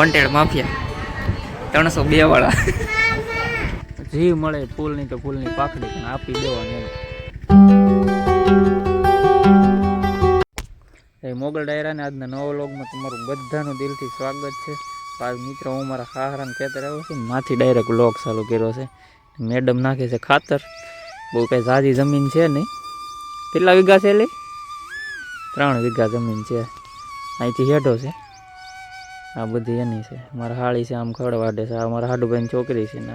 Wanted mafia ત્રણસો બે વાળા જીવ મળે ફૂલની તો ફૂલની પાખડી, પણ આપી દેવાની એ મોગલ ડાયરાને આજના નવા વ્લોગમાં તમારું બધાનું દિલથી સ્વાગત છે. પાંચ મિત્રો હું મારા સહારામ ખેતર આવ્યો છું, માથી ડાયરેક્ટ વ્લોગ ચાલુ કર્યો છે. મેડમ નાખે છે ખાતર. બહુ કાંઈ ઝાઝી જમીન છે નહીં. કેટલા વીઘા છે લે? ત્રણ વીઘા જમીન છે. અહીંથી હેઠો છે. આ બધી એની છે. મારા હાળી છે, આમ ખડ છે. આ મારા હાડુભાઈની છોકરી છે ને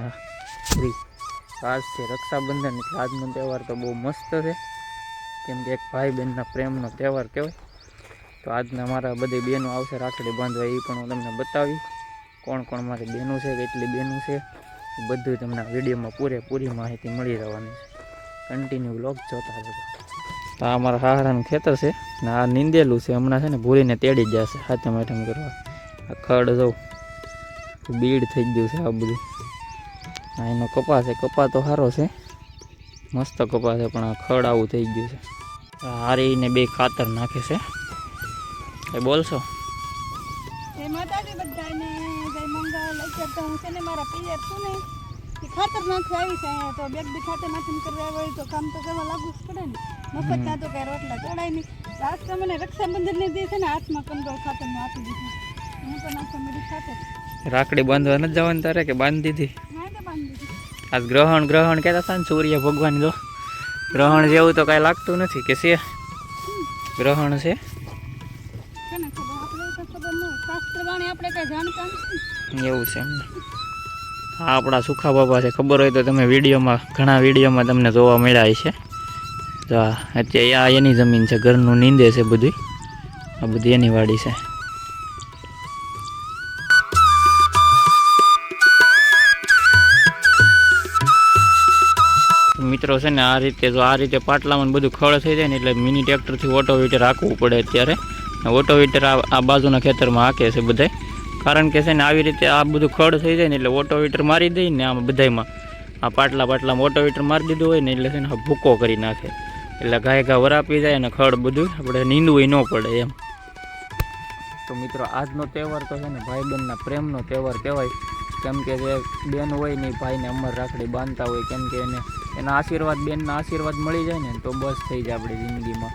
આજ છે રક્ષાબંધન, એટલે આજનો તહેવાર તો બહુ મસ્ત છે. કેમ કે એક ભાઈ બહેનના પ્રેમનો તહેવાર કહેવાય. તો આજના મારા બધી બહેનો આવશે રાખડી બાંધવા, એ પણ હું તમને બતાવી કોણ કોણ મારી બહેનો છે, કેટલી બહેનો છે બધું તમને આ વિડીયોમાં પૂરેપૂરી માહિતી મળી રહેવાની કન્ટિન્યુ બ્લોગ જોતા રહેજો. આ મારા હારાનું ખેતર છે ને આ નીંદેલું છે. હમણાં છે ને ભૂરીને તેડી જશે. હાથમ હાથમ કરવા. આ ખડ જવું બીડ થઈ ગયું છે આ બધું. આ એનો કપા છે. કપા તો સારો છે. મસ્ત કપા છે પણ આ ખડ આવું થઈ ગયું છે. હારીને બે ખાતર નાખે છે. એ બોલશો? જય માતાજી બધાને જય મંગલ. અત્યારે તો હું છે ને મારા પિયર છું ને એ ખાતર નાખવા આવી છે અહીંયા. તો બેગ બી ખાતર નાખીને કરવા હોય તો કામ તો કરવા લાગુ જ પડે ને. મફત ના તો કઈ રોટલા ચડાય નહીં. તો આજ તો મને રક્ષાબંધન ને હાથમાં કંદોળ ખાતરનું આપી દીધું. રાખડી બાંધવા નથી જવાનું તારે કે બાંધી દીધી? આજ ગ્રહણ ગ્રહણ કહેતા હતા ને સૂર્ય ભગવાન જો. ગ્રહણ જેવું તો કાંઈ લાગતું નથી કે છે? ગ્રહણ છે? એવું છે હા આપણા સુખા બાબા છે. ખબર હોય તો તમે વિડીયોમાં ઘણા વિડીયોમાં તમને જોવા મળ્યા છે તો અત્યારે આ એની જમીન છે ઘરનું નીંદે છે બધું આ બધી એની વાડી છે. મિત્રો છે ને આ રીતે જો આ રીતે પાટલામાં બધું ખળ થઈ જાય ને એટલે મિની ટ્રેક્ટરથી ઓટોવીટર હાંકવું પડે અત્યારે. ઓટોવીટર આ બાજુના ખેતરમાં હાંકે છે બધાય. કારણ કે છે ને આવી રીતે આ બધું ખળ થઈ જાય ને એટલે ઓટોવીટર મારી દઈ ને આમ બધાયમાં. આ પાટલા પાટલામાં ઓટોવીટર મારી દીધું હોય ને એટલે છે ને ભૂકો કરી નાખે. એટલે ગાય ઘા વરાપી જાય ને ખળ બધું આપણે નીંદવું ન પડે એમ. તો મિત્રો આજનો તહેવાર તો છે ને ભાઈ બહેનના પ્રેમનો તહેવાર કહેવાય. કેમ કે જે બેન હોય ને ભાઈને અમર રાખડી બાંધતા હોય, કેમ કે એને એના આશીર્વાદ, બેનના આશીર્વાદ મળી જાય ને, તો બસ થઈ જાય આપણી જિંદગીમાં.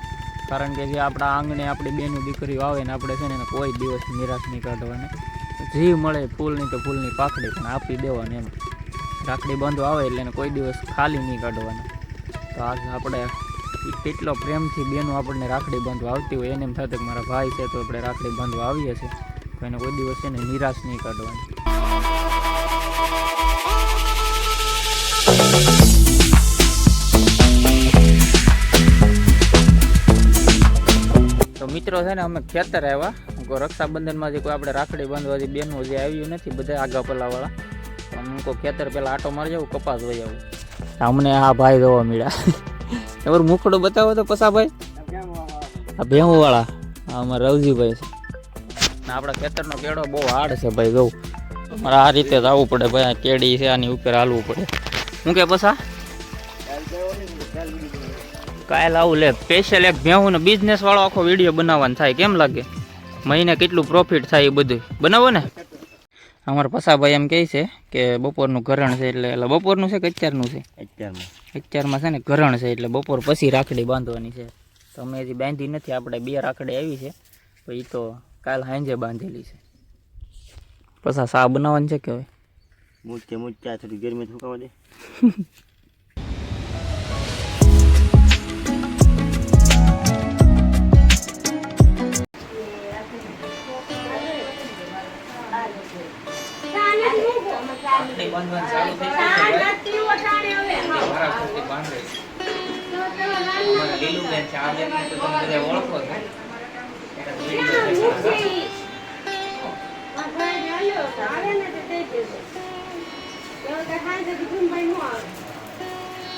કારણ કે જે આપણા આંગણે આપણી બેનું દીકરીઓ આવે ને, આપણે છે ને કોઈ દિવસ નિરાશ નહીં કાઢવાની. જીવ મળે ફૂલની તો ફૂલની પાખડી, પણ આપી દેવાની એમ. રાખડી બાંધવા આવે એટલે એને કોઈ દિવસ ખાલી નહીં કાઢવાની. તો આજ આપણે કેટલો પ્રેમથી બેનો આપણને રાખડી બાંધવા આવતી હોય, એને એમ થતું કે મારા ભાઈ છે તો આપણે રાખડી બાંધવા આવીએ છીએ. તો એને કોઈ દિવસ એને નિરાશ નહીં કાઢવાની. મિત્રો છે ને, અમે ખેતર આવ્યા. કો રક્ષાબંધનમાં જે કોઈ આપણે રાખડી બાંધવાથી બહેનો જે આવ્યું નથી, બધા આગા પલાવાળા. હું કોઈ ખેતર પહેલાં આટો મારી જવું કપાસ વહી આવું. અમને આ ભાઈ જોવા મળ્યા. તમારું મુખડું બતાવો તો પસા ભાઈ આ ભેહું આ અમારા રવજીભાઈ છે. ને આપણા ખેતરનો કેળો બહુ હાર્ડ છે ભાઈ, જવું. મારે આ રીતે જ આવવું પડે ભાઈ કેડી છે, આની ઉપર હાલવું પડે. હું કે પસા? કાલ આવું લે સ્પેશિયલ એક ભેહું ને બિઝનેસ વાળો આખો વીડિયો બનાવવાનો થાય કેમ લાગે? મહિને કેટલું પ્રોફિટ થાય એ બધું બનાવો ને. અમારા પસાભાઈ એમ કહે છે કે બપોરનું ઘરણ છે એટલે એટલે બપોરનું છે કે અત્યારનું છે? અત્યારમાં અત્યારમાં છે ને ઘરણ છે એટલે બપોર પછી રાખડી બાંધવાની છે. તમે હજી બાંધી નથી આપણે બે રાખડી આવી છે તો એ તો કાલ સાંજે બાંધેલી છે. પછી સા બનાવવાની છે કે હવે? મૂર્તિ આ થોડી ગરમી સુકાવા દે. રાખડી બાંધવાની ચાલુ થઈ લીલુબેન છે આ બેનને તો તમે બધા ઓળખો છો.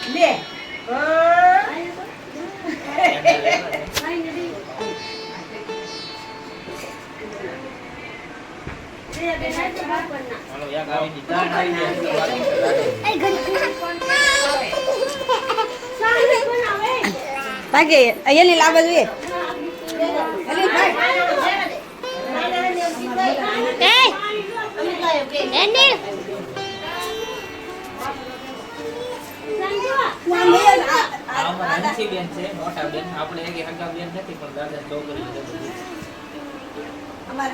હાલો ભાગે એની લાવવા જોઈએ. અમારા બેન છે મોટા બેન આપણે એક હગા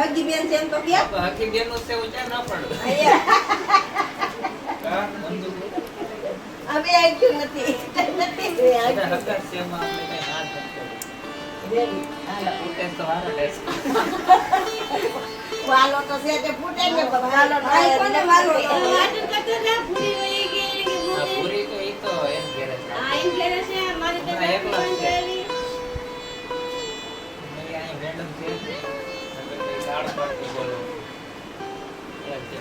હગી બેન છે એમ તો કે. હકી બેનનું છે ઉચ્ચાર ના પડે. અમે આવ્યું નથી? છે એમાં નથી? તો. વાલો તો છે તે ફૂટે ને વાલો થાય કોને વાલો આ પૂરી તો એ તો એમ ઘેરે છે. આ એકલા જ છે. અમારી અહીં મેડમ છે. નકર તો ઈ દાળ ભાતની બોલો. એ છે.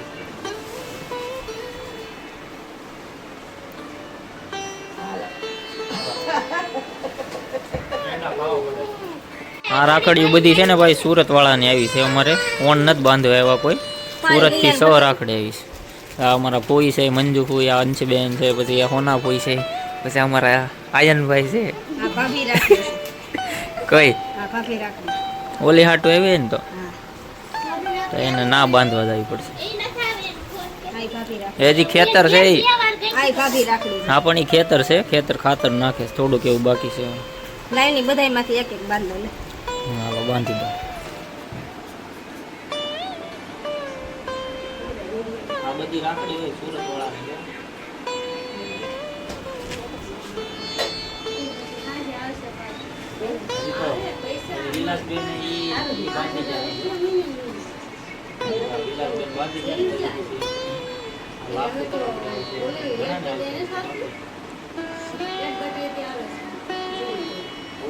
આ રાખડીઓ બધી છે ને ભાઈ સુરત વાળાની આવી છે અમારે. ઓન નથી બાંધવા એવા કોઈ. સુરતથી સો રાખડી આવી છે. આ અમારા ફોઈ છે મંજુ ફોઈ આ અંશબેન છે પછી આ હોના ફોઈ છે પછી અમારા આયનભાઈ છે. આ ભાભી રાખી કઈ? ઓલી હાટું આવી ને તો? તો એને ના બાંધવા જવી પડશે. હજી ખેતર છે હા પણ એ ખેતર છે. ખેતર ખાતર નાખે થોડુંક એવું બાકી છે. લાઈની બધાયમાંથી એક એક બાંધો લે હાલો બાંધી દો આ બધી રાખડી હોય સુરત વાળાની વિલાસબેન ઈ ઈ બાંધી જાય વિલાસબેન બાંધી જાય લાખ તો ઘણા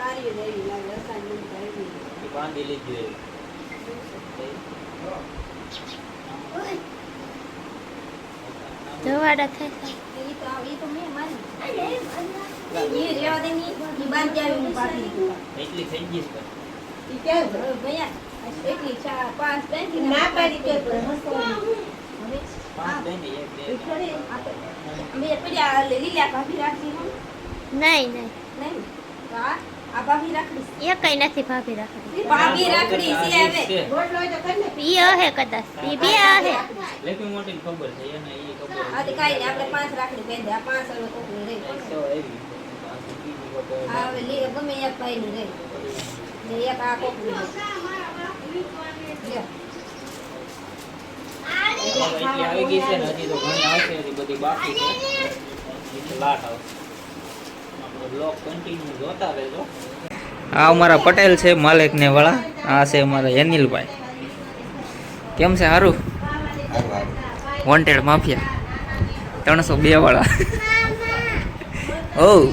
આટું બે ક્યાં છે? ચાલો આવી જાય તમારે એટલી બાંધી તો બાંધવાની નહીં, નહીં. નહીં? આ ભાભી રાખડી એ કઈ નથી ભાભી રાખડી ભાભી રાખડી છે હવે છે. રોટલો હોય તો કરી ને ઈ હે કદાચ ઈ બે હે લેકિન મોટી ખબર છે એને ઈ ખબર આ તો કાંઈ નહીં, આપણે પાંચ રાખડી બાંધ્યા. આ પાંચ હવે કોકની રહી. તો એવી પાછી બીજી વખત આ હવે લી- ગમે એક ભાઈની રહી. ને એક આ કોકની રહી. લ્યો. એટલી આવી ગઈ છે ને હજી તો ઘણી આવશે હજી બધી બાકી છે હજી લાટ આવશે આપણો બ્લોગ કન્ટિન્યુ જોતા રહેજો આ અમારા પટેલ છે, માલિક ને વાળા. આ છે અમારા અનિલભાઈ કેમ છે સારું વોન્ટેડ માફિયા ત્રણસો બે વાળા. ઓ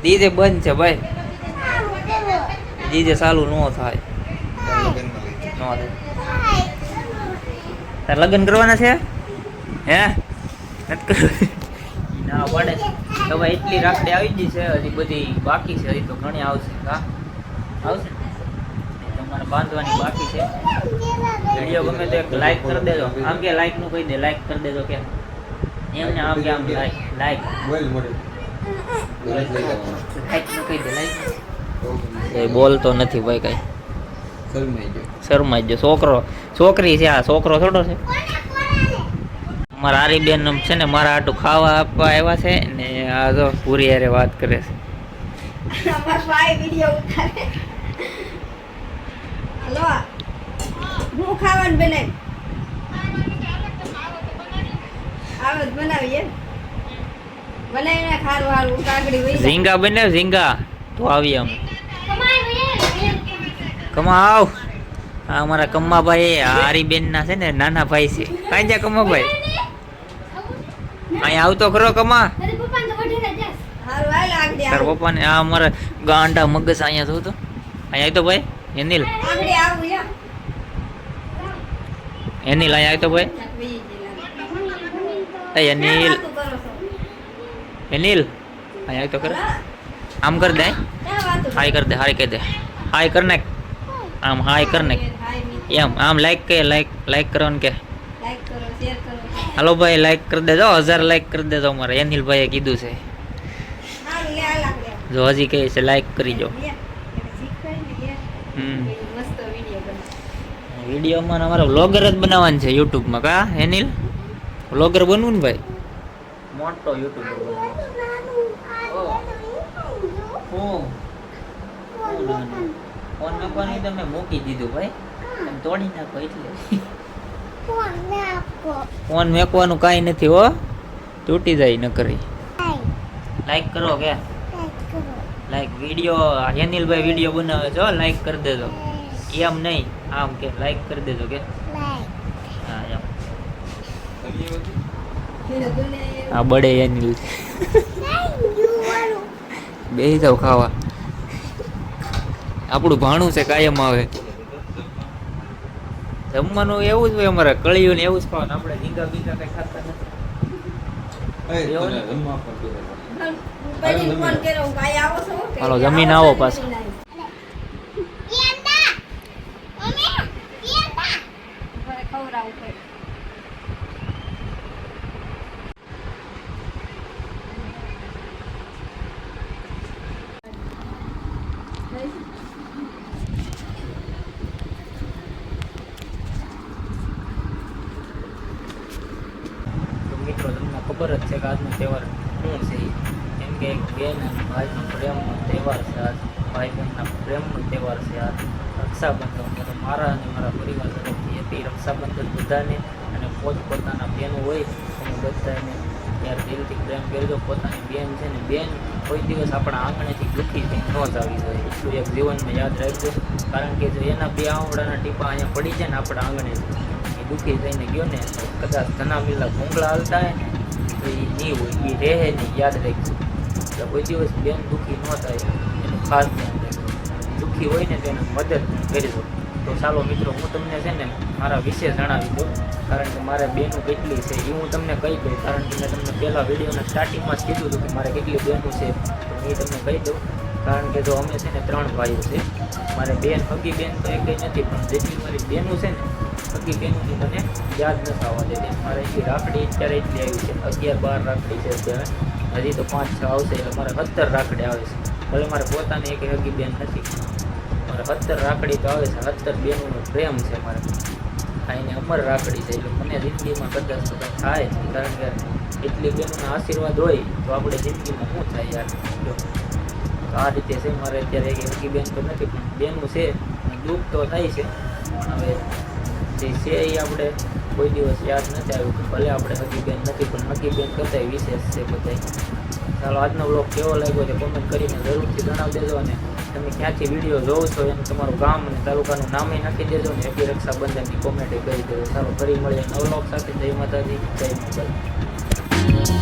ડીજે બંધ છે ભાઈ. ડીજે ચાલુ ન થાય. ન થાય. તાર લગ્ન કરવાના છે? હે? નથી કરવું ના પડે. હવે એટલી રાખડી આવી ગઈ છે હજી બધી બાકી છે હજી તો ઘણી આવશે. હા? આવશે? તમારે બાંધવાની બાકી છે. વીડિયો ગમે તો એક લાઈક કરી દેજો. આમ કે લાઈકનું કહી દે લાઈક કરી દેજો કે. એમને આમ કે આમ લાઈક લાઈક લાઈકનું કહી દે લાઈક એ બોલતો નથી ભાઈ કઈ. શરમાઈ ગયો. છોકરો છોકરી છે આ છોકરો થોડો છે? મારા આરીબેન છે ને મારા આટું ખાવા આપવા આવ્યા છે ને આ જો પૂરી હારે વાત કરે છે. ભાઈ. હું. ખાવાનું બનાવી? બનાવીને ખારું હારું કાકડી ઝીંગા બને ઝીંગા. તો આવી આમ. કમા આવ આ અમારા કમ્માભાઈ આ બેન ના છે ને નાના ભાઈ છે. કાંઈ કમ્મા કમ્માભાઈ? અહીંયા આવતો ખરો કમા? તાર પપ્પાને આ અમારા ગાંડા મગજ અહીંયા થયું તો અહીંયા તો ભાઈ? અનિલ આગળ એનિલ અહીંયા આવ્યો તો ભાઈ એનિલ. અનિલ અનિલ અહીંયા તો કરે આમ કર દે. હાય કર દે હાય કહી દે. હાય કર નાખ આમ હાય કર નાખ એમ આમ લાઈક કે લાઈક લાઈક કરવાનું કે. હાલો ભાઈ લાઈક કરી દેજો. હજાર લાઈક કરી દેજો અમારે. એનિલ ભાઈએ કીધું છે. જો હજી કહે છે લાઈક કરી જો હમ. વિડીયોમાં અમારે વ્લોગર જ બનાવવાનું છે યુટ્યુબમાં. કા એનિલ વ્લોગર બનવું ને ભાઈ? મોટો યુટ્યુબર ફોન મૂકવાની તમે મૂકી દીધું ભાઈ. તોડી નાખો એટલે. ફોન મેકવાનું કાંઈ નથી હો. તૂટી જાય ન કરી લાઈક કરો. કે લાઈક વીડિયો અનિલભાઈ વીડિયો બનાવે છો લાઈક કરી દેજો. એમ નહીં આમ કે લાઈક કરી દેજો કે? હા એમ. આ બડે અનિલ. બે જાવ ખાવા. આપણું ભાણું છે કાયમ આવે. જમવાનું એવું જ હોય અમારે કળિયું ને એવું જ ખાવાનું. આપણે ઝીંગા બીંગા કઈ ખાતા નથી. હાલો જમીન આવો પાછો તો મિત્રો તમને ખબર જ છે કે આજનો તહેવાર શું છે ઈ. કેમ કે એક બેન અને ભાઈનો પ્રેમનો તહેવાર છે આજ. ભાઈ બહેનના પ્રેમનો તહેવાર છે આજ. રક્ષાબંધન તો મારા અને મારા પરિવાર તરફથી હતી રક્ષાબંધન બધાને. અને પોતપોતાના બહેનો હોય એને બધાને ત્યારે દિલથી પ્રેમ કરજો. પોતાની બેન છે ને બેન કોઈ દિવસ આપણા આંગણેથી દુઃખી થઈ ન જ આવી જોઈએ એટલું એક જીવનમાં યાદ રાખજો. કારણ કે જો એના બે આંવડાના ટીપા અહીંયા પડી જાય ને આપણા આંગણે એ દુઃખી થઈને ગયો ને, કદાચ ઘણા મિલા ભૂંગળા હાલતા હોય ને, તો એ નહીં હોય, એ રહે નહીં, યાદ રાખજો. એટલે કોઈ દિવસ બેન દુઃખી ન થાય, એનું ખાસ ધ્યાન દુઃખી હોય ને તેને મદદ કરજો. તો ચાલો મિત્રો, હું તમને છે ને મારા વિશે જણાવી દઉં, કારણ કે મારે બેનું કેટલી છે એ હું તમને કહી દઉં, કારણ કે મેં તમને પહેલાં વિડીયોના સ્ટાર્ટિંગમાં જ કીધું હતું કે મારે કેટલી બેનું છે, તો એ તમને કહી દઉં. કારણ કે જો અમે છે ને ત્રણ ભાઈઓ છે, મારે બેન હગી બેન તો એક નથી, પણ જેટલી મારી બેનું છે ને હકી બેનની મને યાદ નથી આવવા દેતી. મારે એટલી રાખડી અત્યારે એટલી આવી છે, અગિયાર બાર રાખડી છે અત્યારે. હજી તો પાંચ છ આવશે એટલે મારે સત્તર રાખડી આવે છે. ભલે મારે પોતાની એક હગી બેન નથી. મારે સત્તર રાખડી તો આવે છે, સત્તર બેનનો પ્રેમ છે મારે. ખાઈને અમર રાખડી છે, એટલે મને જિંદગીમાં કદાચ તો કંઈ થાય કારણ કે એટલી બેનોના આશીર્વાદ હોય, તો આપણે જિંદગીમાં શું થાય યાર? જો, તો આ રીતે છે, મારે અત્યારે એક હગી બેન તો નથી, પણ બેનું છે દુઃખ તો થાય છે. પણ હવે જે છે એ આપણે કોઈ દિવસ યાદ નથી આવ્યું કે ભલે આપણે હગી બેન નથી, પણ હગી બેન કરતાંય વિશેષ છે બધાય. ચાલો, આજનો બ્લોગ કેવો લાગ્યો છે કોમેન્ટ કરીને જરૂરથી જણાવી દેજો અને તમે ક્યાંથી વીડિયો જોવો છો એમ તમારું ગામ અને તાલુકાનું નામે નાખી દેજો ને એટલી રક્ષાબંધનની કોમેન્ટ કરી દેજો. ચાલો, ફરી મળીએ નવ બ્લોગ સાથે. જય માતાજી, જય મોગલ